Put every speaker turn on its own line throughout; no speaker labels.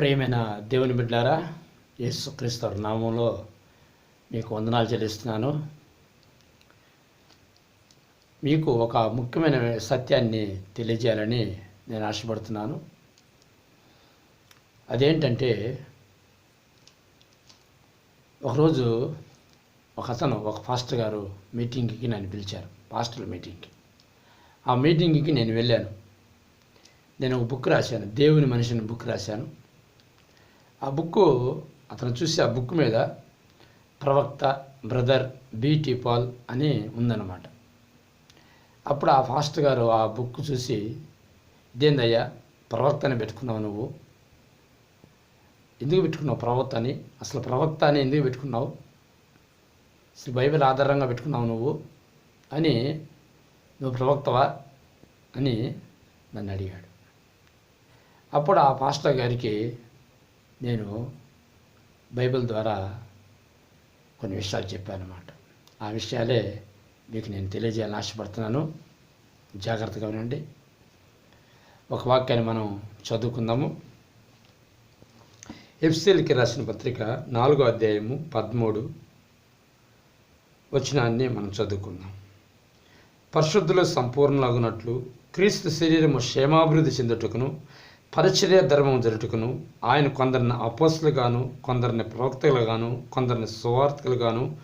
ప్రేమైన దేవుని బిడ్డారా యేసుక్రీస్తు నామంలో మీకు వందనాలు చెల్లిస్తున్నాను. మీకు ఒక ముఖ్యమైన సత్యాన్ని తెలియజేయాలని నేను ఆశపడుతున్నాను. అదేంటంటే ఒకరోజు ఒక అతను ఒక ఫాస్టర్ గారు మీటింగ్కి నన్ను పిలిచారు ఫాస్టర్ మీటింగ్కి. ఆ మీటింగ్కి నేను వెళ్ళాను. నేను ఒక బుక్ రాశాను దేవుని మనిషిని బుక్ రాశాను. ఆ బుక్ అతను చూసి ఆ బుక్ మీద ప్రవక్త బ్రదర్ బీటీ పాల్ అని ఉందన్నమాట. అప్పుడు ఆ ఫాస్ట్ గారు ఆ బుక్ చూసి ఇదేందయ్యా ప్రవక్తని పెట్టుకున్నావు నువ్వు? ఎందుకు పెట్టుకున్నావు ప్రవక్త అని అసలు ప్రవక్త అని ఎందుకు పెట్టుకున్నావు? అసలు బైబిల్ ఆధారంగా పెట్టుకున్నావు నువ్వు? అని నువ్వు ప్రవక్తవా? అని నన్ను అడిగాడు. అప్పుడు ఆ పాస్టర్ గారికి నేను బైబిల్ ద్వారా కొన్ని విషయాలు చెప్పానమాట. ఆ విషయాలే మీకు నేను తెలియజేయాలని ఆశపడుతున్నాను. జాగ్రత్తగా వినండి ఒక వాక్యాన్ని మనం చదువుకుందాము. ఎఫ్సీలకి రాసిన పత్రిక నాలుగో అధ్యాయము పదమూడు వచనాన్ని మనం చదువుకుందాం. పరిశుద్ధులు సంపూర్ణలాగునట్లు క్రీస్తు శరీరము క్షేమాభివృద్ధి చెందుటకును పరిచర్య ధర్మం జరుటకును ఆయన కొందరిని అపోస్తులుగాను కొందరిని ప్రవక్తలుగాను కొందరిని సువార్తలుగాను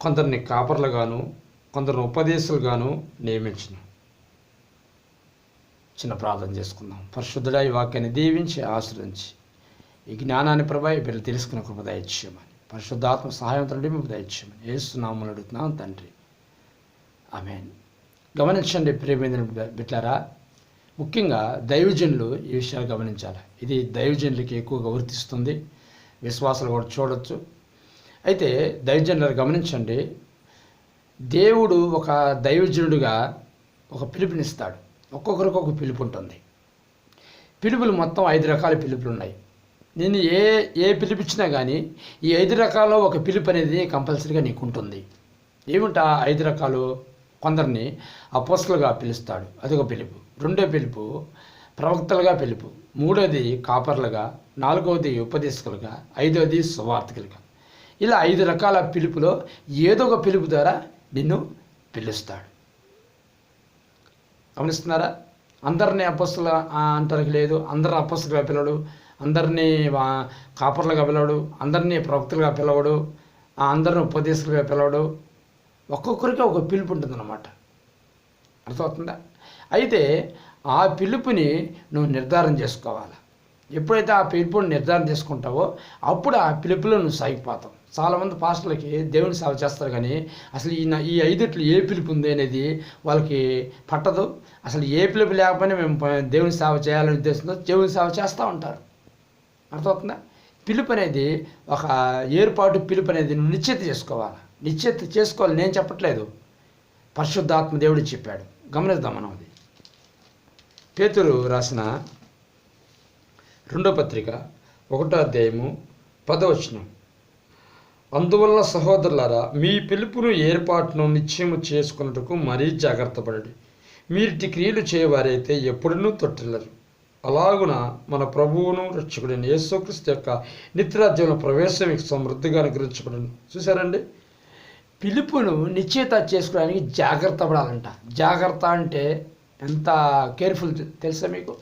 కొందరిని కాపర్లుగాను కొందరిని ఉపదేశాలుగాను నియమించను. చిన్న ప్రార్థన చేసుకుందాం. పరిశుద్ధుడా ఈ వాక్యాన్ని దీవించి ఆశ్రయించి ఈ జ్ఞానాన్ని ప్రభా ఈ బిడ్డలు తెలుసుకున్న కృప దయచేయమని పరిశుద్ధాత్మ తండ్రి మేము దయచేయమని ఏస్తున్నామని అడుగుతున్నాం తండ్రి. ఆమె గమనించండి ప్రేమైన బిడ్డారా ముఖ్యంగా దైవజనులు ఈ విషయాలు గమనించాలి. ఇది దైవజనులకి ఎక్కువగా వర్తిస్తుంది. విశ్వాసాలు కూడా చూడొచ్చు. అయితే దైవజనులు గమనించండి దేవుడు ఒక దైవజనుడిగా ఒక పిలుపునిస్తాడు. ఒక్కొక్కరికి ఒక పిలుపు ఉంటుంది. పిలుపులు మొత్తం ఐదు రకాల పిలుపులు ఉన్నాయి. నేను ఏ ఏ పిలిపించినా కానీ ఈ ఐదు రకాల్లో ఒక పిలుపు అనేది కంపల్సరీగా నీకు ఉంటుంది ఏమిటా? ఐదు రకాలు కొందరిని అపోస్తులుగా పిలుస్తాడు. అదొక పిలుపు. రెండో పిలుపు ప్రవక్తలుగా పిలుపు. మూడోది కాపర్లుగా నాలుగవది ఉపదేశకులుగా ఐదవది సువార్థకులుగా. ఇలా ఐదు రకాల పిలుపులో ఏదో ఒక పిలుపు ద్వారా నిన్ను పిలుస్తాడు. గమనిస్తున్నారా? అందరినీ అపస్తుల అంటారు లేదు. అందరు అపస్తులుగా పిలవడు. అందరినీ కాపర్లుగా పిలవడు. అందరినీ ప్రవక్తలుగా పిలవడు. అందరిని ఉపదేశకులుగా పిలవడు. ఒక్కొక్కరికి ఒక పిలుపు ఉంటుందన్నమాట. అర్థమవుతుందా? అయితే ఆ పిలుపుని నువ్వు నిర్ధారణ చేసుకోవాలి. ఎప్పుడైతే ఆ పిలుపుని నిర్ధారణ చేసుకుంటావో అప్పుడు ఆ పిలుపులో నువ్వు సాగిపోతావు. చాలామంది పాస్టర్లకి దేవుని సేవ చేస్తారు కానీ అసలు ఈ ఈ ఐదుట్లు ఏ పిలుపు ఉంది అనేది వాళ్ళకి పట్టదు. అసలు ఏ పిలుపు లేకపోయినా మేము దేవుని సేవ చేయాలనే ఉద్దేశంతో దేవుని సేవ చేస్తూ ఉంటారు. అర్థమవుతుందా? పిలుపు అనేది ఒక ఏర్పాటు పిలుపు అనేది నువ్వు నిశ్చిత చేసుకోవాలి. నిశ్చిత చేసుకోవాలి నేను చెప్పట్లేదు. పరిశుద్ధాత్మ దేవుడు చెప్పాడు. గమనిద్దాం మనం అది. పేతురు రాసిన రెండో పత్రిక ఒకటో అధ్యాయము పదవచనం అందువల్ల సహోదరులారా మీ పిలుపును ఏర్పాటును నిశ్చయము చేసుకున్నట్టుకు మరీ జాగ్రత్త పడండి. మీరిటి క్రియలు చేయవారైతే ఎప్పుడూ తొట్టిల్లరు. అలాగున మన ప్రభువును రక్షకుడైన యేసుక్రీస్తు యొక్క నిత్యరాజ్యంలో ప్రవేశం సమృద్ధిగా అనుగ్రహించబడను. చూసారండి పిలుపును నిశ్చిత చేసుకోవడానికి జాగ్రత్త పడాలంట. జాగ్రత్త అంటే ఎంత కేర్ఫుల్ తెలుసా మీకు?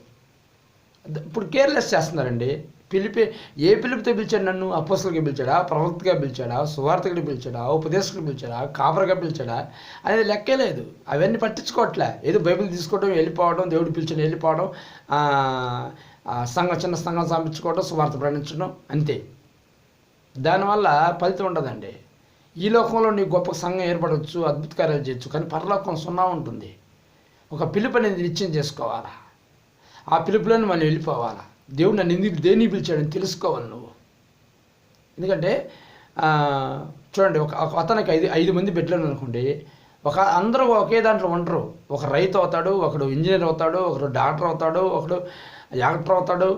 ఇప్పుడు కేర్లెస్ చేస్తున్నారండి. పిలిపి ఏ పిలుపుతో పిలిచాడు నన్ను? అపోసలుగా పిలిచాడా? ప్రవక్తగా పిలిచాడా? సువార్తగా పిలిచాడా? ఉపదేశకుడు పిలిచాడా? కాపరగా పిలిచాడా? అనేది లెక్కే లేదు. అవన్నీ పట్టించుకోవట్లే. ఏదో బైబిల్ తీసుకోవడం వెళ్ళిపోవడం దేవుడు పిలిచిన వెళ్ళిపోవడం సంఘం చిన్న సంఘం సంపించుకోవడం సువార్త ప్రయాణించడం అంతే. దానివల్ల ఫలితం ఉండదండి. ఈ లోకంలో నీ గొప్ప సంఘం ఏర్పడవచ్చు అద్భుత కార్యాలు చేయొచ్చు కానీ పరలోకం సున్నా ఉంటుంది. ఒక పిలుపు అనేది నిశ్చయం చేసుకోవాలా? ఆ పిలుపులోనే మనం వెళ్ళిపోవాలా? దేవుడు నన్ను ఎందుకు దేని పిలిచాడని తెలుసుకోవాలి నువ్వు? ఎందుకంటే చూడండి ఒక ఒక అతనికి ఐదు ఐదు మంది బిడ్డలు అనుకోండి ఒక అందరూ ఒకే దాంట్లో ఉండరు. ఒక రైతు అవుతాడు ఒకడు ఇంజనీర్ అవుతాడు ఒకడు డాక్టర్ అవుతాడు ఒకడు యాక్టర్ అవుతాడు.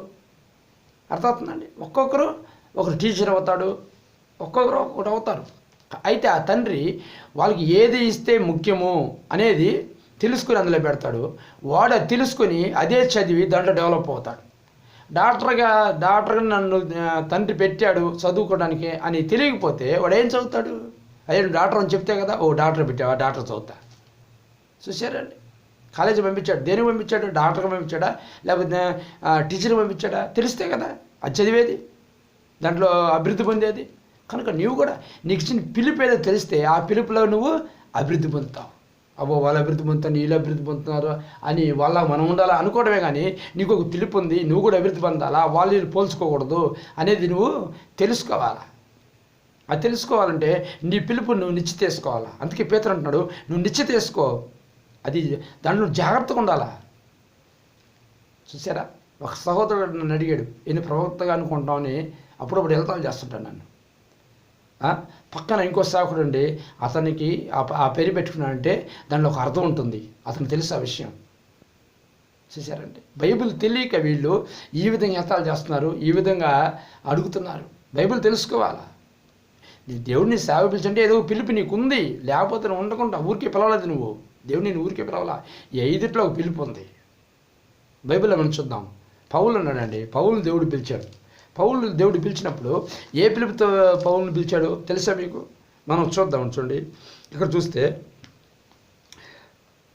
అర్థమవుతుందండి? ఒక్కొక్కరు ఒకరు టీచర్ అవుతాడు ఒక్కొక్కరు ఒక్కొక్కటి అవుతారు. అయితే ఆ తండ్రి వాళ్ళకి ఏది ఇస్తే ముఖ్యము అనేది తెలుసుకుని అందులో పెడతాడు. వాడు తెలుసుకుని అదే చదివి దాంట్లో డెవలప్ అవుతాడు. డాక్టర్గా డాక్టర్గా నన్ను తండ్రి పెట్టాడు చదువుకోవడానికి అని తెలియకపోతే వాడు ఏం చదువుతాడు? అదే డాక్టర్ అని చెప్తే కదా ఓ డాక్టర్ పెట్టావా? డాక్టర్ చదువుతా. చూసారండి కాలేజీ పంపించాడు. దేనికి పంపించాడు? డాక్టర్కి పంపించాడా? లేకపోతే టీచర్కి పంపించాడా? తెలిస్తే కదా అది చదివేది. దాంట్లో అభివృద్ధి పొందేది. కనుక నువ్వు కూడా నీకు ఇచ్చిన పిలుపు ఏదో తెలిస్తే ఆ పిలుపులో నువ్వు అభివృద్ధి పొందుతావు. అబ్బో వాళ్ళు అభివృద్ధి పొందుతారు వీళ్ళు అభివృద్ధి పొందుతున్నారు అని వాళ్ళ మనం ఉండాలా అనుకోవడమే కానీ నీకు ఒక పిలుపు ఉంది నువ్వు కూడా అభివృద్ధి పొందాలా వాళ్ళు వీళ్ళు పోల్చుకోకూడదు అనేది నువ్వు తెలుసుకోవాలా? అది తెలుసుకోవాలంటే నీ పిలుపు నువ్వు నిశ్చితేసుకోవాలా అందుకే పేతురు అంటున్నాడు నువ్వు నిశ్చితేసుకో అది దాంట్లో నువ్వు జాగ్రత్తగా ఉండాలా? చూసారా ఒక సహోదరుడు నన్ను అడిగాడు ఎన్ని ప్రవక్తగా అనుకుంటామని అప్పుడప్పుడు వెళ్తాను చేస్తుంటాను నన్ను. పక్కన ఇంకో సేవకుడు ఉండి అతనికి ఆ ఆ పేరు పెట్టుకున్నాడంటే దానిలో ఒక అర్థం ఉంటుంది. అతను తెలుసు ఆ విషయం. చూసారండి బైబిల్ తెలియక వీళ్ళు ఈ విధంగా ఎత్తాలు చేస్తున్నారు ఈ విధంగా అడుగుతున్నారు. బైబిల్ తెలుసుకోవాలా? నీ దేవుడిని సేవ పిలిచంటే ఏదో పిలుపు నీకు ఉంది లేకపోతే నువ్వు ఉండకుండా ఊరికే పిలవలేదు నువ్వు. దేవుడిని నేను ఊరికే పిలవాలా? ఈ ఐదిట్లో ఒక పిలుపు ఉంది. బైబిల్లో మనం చూద్దాం. పౌలు ఉన్నాడండి పౌలు దేవుడు పిలిచాడు. పౌలు దేవుడు పిలిచినప్పుడు ఏ పిలుపుతో పౌల్ని పిలిచాడు తెలుసా మీకు? మనం చూద్దాం చూడండి. ఇక్కడ చూస్తే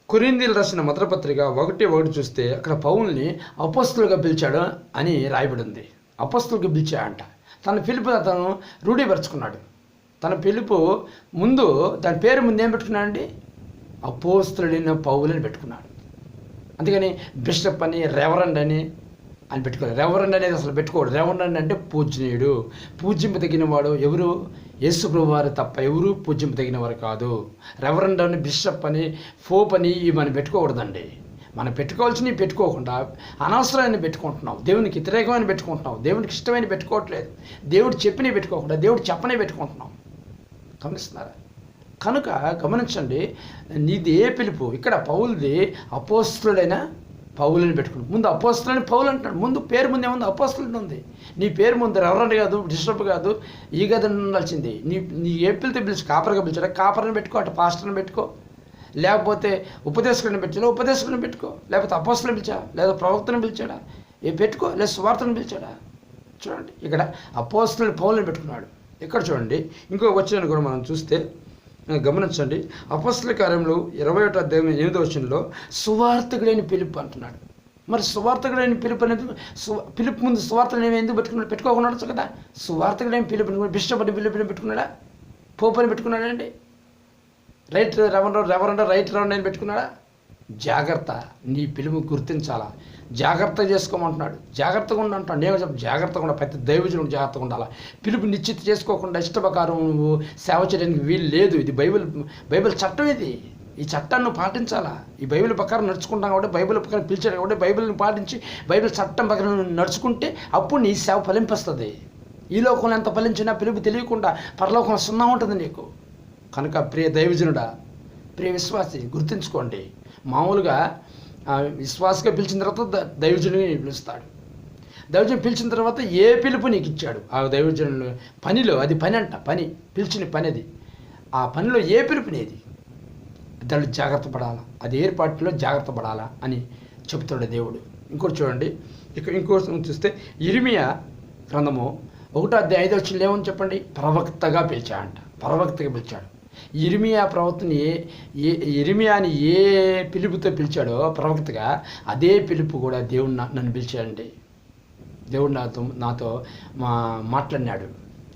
కొరిందీలు రాసిన మద్రపత్రిక ఒకటి ఒకటి చూస్తే అక్కడ పౌల్ని అపస్తులుగా పిలిచాడు అని రాయబడి ఉంది అపస్తులుగా పిలిచాడంట. తన పిలుపు అతను రూఢీపరుచుకున్నాడు. తన పిలుపు ముందు దాని పేరు ముందు ఏం పెట్టుకున్నాడండి? అపోస్తుడైన పౌలని పెట్టుకున్నాడు. అందుకని బిషప్ అని రెవరెండ్ అని అని పెట్టుకోవాలి రెవరెండ్ అనేది అసలు పెట్టుకోడు. రెవరెండ్ అంటే పూజనీయుడు పూజ్యం తగిన వాడు ఎవరు? యేసు వారు తప్ప ఎవరు పూజ్యం తగిన వారు కాదు. రెవరెండ్ అని బిషప్ అని ఫోప్ అని ఇవి మనం పెట్టుకోకూడదండి. మనం పెట్టుకోవాల్సినవి పెట్టుకోకుండా అనవసరమైన పెట్టుకుంటున్నాం. దేవునికి వ్యతిరేకమైన పెట్టుకుంటున్నాం. దేవునికి ఇష్టమైన పెట్టుకోవట్లేదు. దేవుడు చెప్పినవి పెట్టుకోకుండా దేవుడు చెప్పనే పెట్టుకుంటున్నాం. గమనిస్తున్నారా? కనుక గమనించండి నీది ఏ పిలుపు. ఇక్కడ పౌలది అపోస్తుడైన పౌలని పెట్టుకుని ముందు అపోస్తులని పౌలు అంటాడు ముందు పేరు ముందు ఏముంది? అపోస్తులని ఉంది. నీ పేరు ముందు రెవరెంట్ కాదు? డిస్టర్బ్ కాదు. ఈ గది ఉండాల్సింది. నీ నీ ఏ పిలితే పిలిచి కాపర్గా పిలిచారా కాపర్ని పెట్టుకో అటు పాస్టర్ని పెట్టుకో. లేకపోతే ఉపదేశకుడిని పెట్టాడా ఉపదేశకుడిని పెట్టుకో. లేకపోతే అపోస్తులను పిలిచా? లేదా ప్రవక్తను పిలిచాడా? ఏ పెట్టుకో. లేదా సువార్తను పిలిచాడా? చూడండి. ఇక్కడ అపోస్తులని పౌలను పెట్టుకున్నాడు. ఇక్కడ చూడండి. ఇంకో వచ్చిన కూడా మనం చూస్తే గమనించండి. అపస్ల కార్యంలో ఇరవై ఒకటో అధ్యాయం ఎనిమిదో వచ్చినలో సువార్థకుడైన పిలుపు అంటున్నాడు. మరి సువార్థకుడైన పిలుపు అనేది సు పిలుపు ముందు సువార్తను ఏమి ఎందుకు పెట్టుకున్నాడు? పెట్టుకోకుండా కదా. సువార్థకుడైన పిలుపు బిషప్ అని పిలుపుని పెట్టుకున్నాడా? పోపు అని పెట్టుకున్నాడండి రైట్ రెవెండో రెవరెండో రైట్ రౌండ్ అని పెట్టుకున్నాడా? జాగ్రత్త నీ పిలుపు గుర్తించాలా? జాగ్రత్త చేసుకోమంటున్నాడు. జాగ్రత్తగా ఉండు అంటాడు. నేను చెప్పు జాగ్రత్తగా ఉండాలి ప్రతి దైవజనుడు జాగ్రత్తగా ఉండాలా? పిలుపు నిశ్చిత చేసుకోకుండా ఇష్ట ప్రకారం నువ్వు సేవ చేయడానికి వీలు లేదు. ఇది బైబిల్ బైబిల్ చట్టం ఇది. ఈ చట్టాన్ని నువ్వు పాటించాలా? ఈ బైబిల్ ప్రకారం నడుచుకుంటాం కాబట్టి బైబిల్ ప్రకారం పిలిచాడు కాబట్టి బైబిల్ని పాటించి బైబిల్ చట్టం ప్రకారం నడుచుకుంటే అప్పుడు నీ సేవ ఫలింపిస్తుంది. ఈ లోకంలో ఎంత ఫలించినా పిలుపు తెలియకుండా పరలోకం సున్నా ఉంటుంది నీకు. కనుక ప్రియ దైవజనుడా ప్రియ విశ్వాసి గుర్తుంచుకోండి. మామూలుగా ఆ, విశ్వాసగా పిలిచిన తర్వాత ద- దైవజనుని పిలుస్తాడు. దైవజనం పిలిచిన తర్వాత ఏ పిలుపు నీకు ఇచ్చాడు? ఆ దైవజనులు పనిలో అది పని అంట పని పిలిచిన పని అది ఆ పనిలో ఏ పిలుపునేది దాన్ని జాగ్రత్త పడాలా? అది ఏర్పాటులో జాగ్రత్త పడాలా? అని చెప్తాడు దేవుడు. ఇంకోటి చూడండి. ఇక ఇంకోటి చూస్తే ఇరిమియా గ్రంథము ఒకటో అధ్యాయ ఐదో వచ్చిన ఏమని చెప్పండి? ప్రవక్తగా పిలిచాడంట. ప్రవక్తగా పిలిచాడు. ఇరిమియా ప్రవక్తని ఏ ఇరిమియాని ఏ పిలుపుతో పిలిచాడో ప్రవక్తగా అదే పిలుపు కూడా దేవుడు నన్ను పిలిచాడండి. దేవుడు నాతో నాతో మా మాట్లాడినాడు.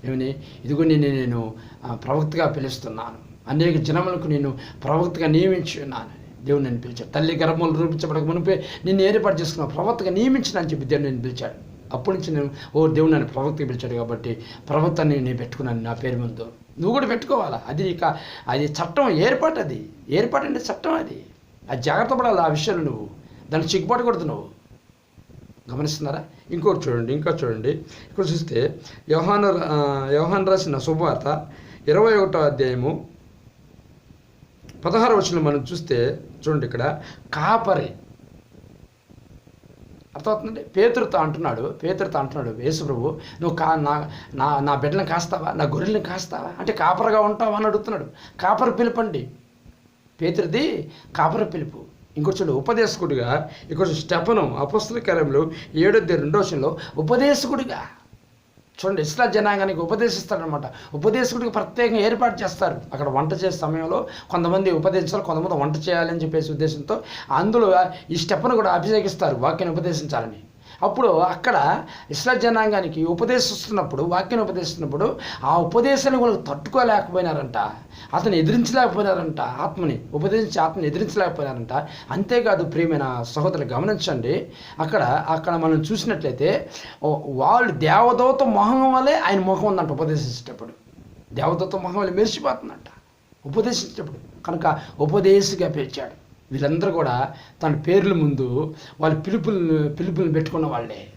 ఏమని? ఇదిగో నేను నేను ప్రవక్తగా పిలుస్తున్నాను. అనేక జనములకు నేను ప్రవక్తగా నియమించి ఉన్నాను. దేవుడు నన్ను పిలిచాడు. తల్లి గర్భములు రూపించబడక మునిపే నేను ఏర్పాటు చేసుకున్నా ప్రవక్తగా నియమించిన అని చెప్పి దేవుడు నేను పిలిచాడు. అప్పటి నుంచి నేను ఓ దేవుడు నన్ను ప్రవక్తగా పిలిచాడు కాబట్టి ప్రవక్తని నేను పెట్టుకున్నాను నా పేరు ముందు. నువ్వు కూడా పెట్టుకోవాలా? అది ఇక అది చట్టం ఏర్పాటు అది. ఏర్పాటు అంటే చట్టం అది. అది జాగ్రత్త పడాలి ఆ విషయంలో నువ్వు? దాన్ని చిక్కుపడకూడదు నువ్వు. గమనిస్తున్నారా? ఇంకోటి చూడండి ఇంకా చూడండి. ఇక్కడ చూస్తే యోహాను ఆ, రాసిన శుభవార్త ఇరవై ఒకటో అధ్యాయము పదహారు వచ్చిన మనం చూస్తే చూడండి ఇక్కడ కాపరి. అర్థమవుతుందండి పేతురుతో అంటున్నాడు పేతురుతో అంటున్నాడు యేసుప్రభు నువ్వు కా నా నా నా బిడ్డలను కాస్తావా? నా గొర్రెల్ని కాస్తావా? అంటే కాపరగా ఉంటావా? అని అడుగుతున్నాడు. కాపర పిలుపండి. పేతురిది కాపర పిలుపు. ఇంకోటి చూడు ఉపదేశకుడిగా ఇక్కడ స్టెపను అపస్తుల కార్యంలో ఏడొద్ది రెండో వచనంలో ఉపదేశకుడిగా చూడండి ఇస్లా జనాంగానికి ఉపదేశిస్తాడనమాట. ఉపదేశకుడికి ప్రత్యేకంగా ఏర్పాటు చేస్తారు. అక్కడ వంట చేసే సమయంలో కొంతమంది ఉపదేశించాలి కొంతమంది వంట చేయాలని చెప్పేసి ఉద్దేశంతో అందులో ఈ స్టెప్ను కూడా అభిషేకిస్తారు వాక్యాన్ని ఉపదేశించాలని. అప్పుడు అక్కడ ఇస్లా జనాంగానికి ఉపదేశిస్తున్నప్పుడు వాక్యాన్ని ఉపదేశిస్తున్నప్పుడు ఆ ఉపదేశాన్ని వాళ్ళు తట్టుకోలేకపోయినారంట. అతను ఎదిరించలేకపోయినారంట ఆత్మని. ఉపదేశించి ఆత్మని ఎదిరించలేకపోయినారంట. అంతేకాదు ప్రియమైన సహోదరులు గమనించండి. అక్కడ అక్కడ మనం చూసినట్లయితే వాళ్ళు దేవదూత మొహం వల్లే ఆయన ముఖం ఉందంట ఉపదేశించేటప్పుడు. దేవదూత మొహం వల్ల మెరిసిపోతుందంట. ఉపదేశించేటప్పుడు. కనుక ఉపదేశిగా పిలిచాడు వీళ్ళందరూ కూడా తన పేర్ల ముందు వాళ్ళ పిలుపులు పిలుపులను పెట్టుకున్న వాళ్ళే.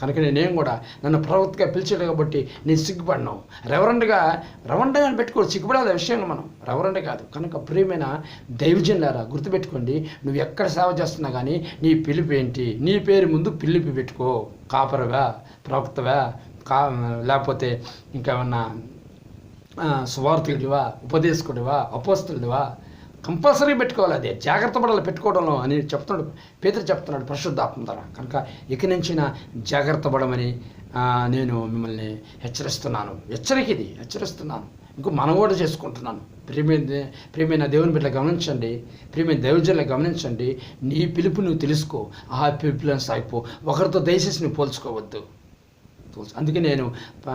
కనుక నేనేం కూడా నన్ను ప్రవక్తగా పిలిచాడు కాబట్టి నేను సిగ్గుపడినావు రెవరెండ్గా రెవరెండ్గా పెట్టుకోవచ్చు సిగ్గుపడాలి విషయంలో మనం. రెవరెండ్ కాదు. కనుక ప్రియమైన దైవజనులారా గుర్తుపెట్టుకోండి నువ్వు ఎక్కడ సేవ చేస్తున్నా కానీ నీ పిలుపు ఏంటి? నీ పేరు ముందు పిలుపు పెట్టుకో. కాపరవా? ప్రవక్తవా? కా లేకపోతే ఇంకేమన్నా ఆ, సువార్థకుడివా? ఉపదేశకుడివా? అపోస్తుడివా కంపల్సరీ పెట్టుకోవాలి అదే. జాగ్రత్త పడాలి పెట్టుకోవడంలో అని చెప్తున్నాడు. పేదరు చెప్తున్నాడు పరిశుద్ధాత్మ ద్వారా. కనుక ఇక నుంచినా జాగ్రత్త పడమని నేను మిమ్మల్ని హెచ్చరిస్తున్నాను. హెచ్చరిక ఇది. హెచ్చరిస్తున్నాను. ఇంకో మనం కూడా చేసుకుంటున్నాను. ప్రియమైన ప్రియమైన దేవుని బిడ్డ గమనించండి. ప్రియమైన దైవజనులు గమనించండి. నీ పిలుపు నువ్వు తెలుసుకో. ఆ పిలుపులను సాగిపో. ఒకరితో దయచేసి నువ్వు పోల్చుకోవద్దు. అందుకే నేను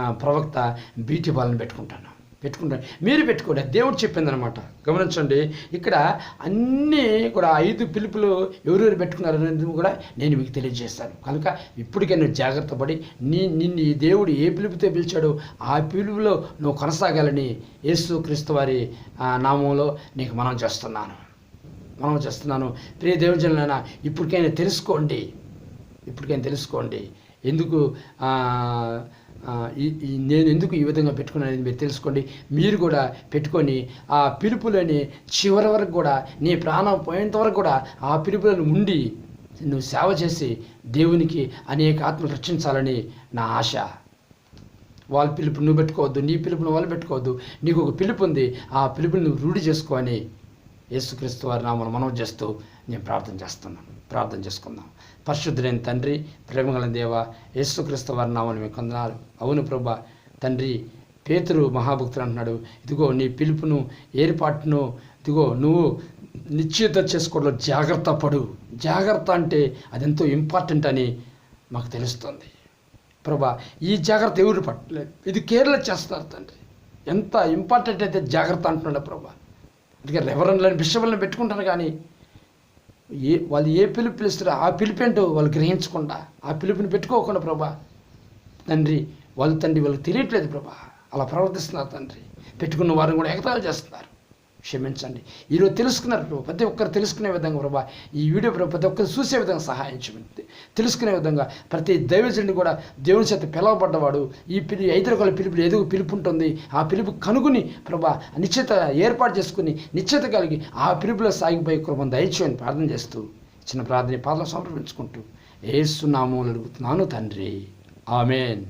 ప్రవక్త బీటీ బాలను పెట్టుకుంటాను. పెట్టుకుంటాను మీరు పెట్టుకోండి. దేవుడు చెప్పిందనమాట గమనించండి. ఇక్కడ అన్నీ కూడా ఐదు పిలుపులు ఎవరెవరు పెట్టుకున్నారు అనేది కూడా నేను మీకు తెలియజేస్తాను. కనుక ఇప్పటికే నువ్వు జాగ్రత్త పడి నీ నిన్ను ఈ దేవుడు ఏ పిలుపుతో పిలిచాడో ఆ పిలుపులో నువ్వు కొనసాగాలని యేసు క్రీస్తు వారి నామంలో నీకు మనం చేస్తున్నాను. మనం చేస్తున్నాను. ప్రియ దేవుజనులైనా ఇప్పటికైనా తెలుసుకోండి. ఇప్పటికైనా తెలుసుకోండి. ఎందుకు? ఈ నేను ఎందుకు ఈ విధంగా పెట్టుకున్నానని మీరు తెలుసుకోండి. మీరు కూడా పెట్టుకొని ఆ పిలుపులని చివరి వరకు కూడా నీ ప్రాణం పోయేంత వరకు కూడా ఆ పిలుపులను ఉండి నువ్వు సేవ చేసి దేవునికి అనేక ఆత్మలు రక్షించాలని నా ఆశ. వాళ్ళ పిలుపు నువ్వు పెట్టుకోవద్దు నీ పిలుపును వాళ్ళు పెట్టుకోవద్దు. నీకు ఒక పిలుపు ఉంది. ఆ పిలుపుని నువ్వు రూఢి చేసుకొని యేసుక్రీస్తు వారి నామను మనం చేస్తూ నేను ప్రార్థన చేస్తున్నాను. ప్రార్థన చేసుకుందాం. పరిశుద్ధులైన తండ్రి ప్రేమగల దేవ యేసుక్రీస్తు వారి నామను మీకు కొందనాలు అవును ప్రభా తండ్రి పేతురు మహాభక్తులు అంటున్నాడు ఇదిగో నీ పిలుపును ఏర్పాటును ఇదిగో నువ్వు నిశ్చిత చేసుకోవడంలో జాగ్రత్త పడు. జాగ్రత్త అంటే అదెంతో ఇంపార్టెంట్ అని మాకు తెలుస్తుంది. ప్రభా ఈ జాగ్రత్త ఎవరు పట్టలేదు? ఇది కేరళ చేస్తారు తండ్రి. ఎంత ఇంపార్టెంట్ అయితే జాగ్రత్త అంటున్నాడు ప్రభా. అందుకే రెవరెండ్లని బిషపులను పెట్టుకుంటాను కానీ ఏ వాళ్ళు ఏ పిలుపు పిలుస్తారో ఆ పిలుపు ఏంటో వాళ్ళు గ్రహించకుండా ఆ పిలుపుని పెట్టుకోకుండా ప్రభా తండ్రి వాళ్ళు తండ్రి వాళ్ళకి తెలియట్లేదు ప్రభా. అలా ప్రవర్తిస్తున్నారు తండ్రి. పెట్టుకున్న వారిని కూడా ఎగతాలు చేస్తున్నారు. క్షమించండి. ఈరోజు తెలుసుకున్నారు ప్రభు ప్రతి ఒక్కరు తెలుసుకునే విధంగా ప్రభా ఈ వీడియో ప్రభు ప్రతి ఒక్కరు చూసే విధంగా సహాయం చేయండి తెలుసుకునే విధంగా ప్రతి దైవజుడిని కూడా దేవుని చేత పిలవబడ్డవాడు ఈ పిలి ఐదు రకాల పిలుపులు ఏదో పిలుపు ఉంటుంది ఆ పిలుపు కనుగొని ప్రభా నిశ్చిత ఏర్పాటు చేసుకుని నిశ్చిత కలిగి ఆ పిలుపులో సాగిపోయే కృపను దయచేయని ప్రార్థన చేస్తూ చిన్న ప్రార్థన పాదలు సమర్పించుకుంటూ ఏసునామూలు అడుగుతున్నాను తండ్రి. ఆమెన్.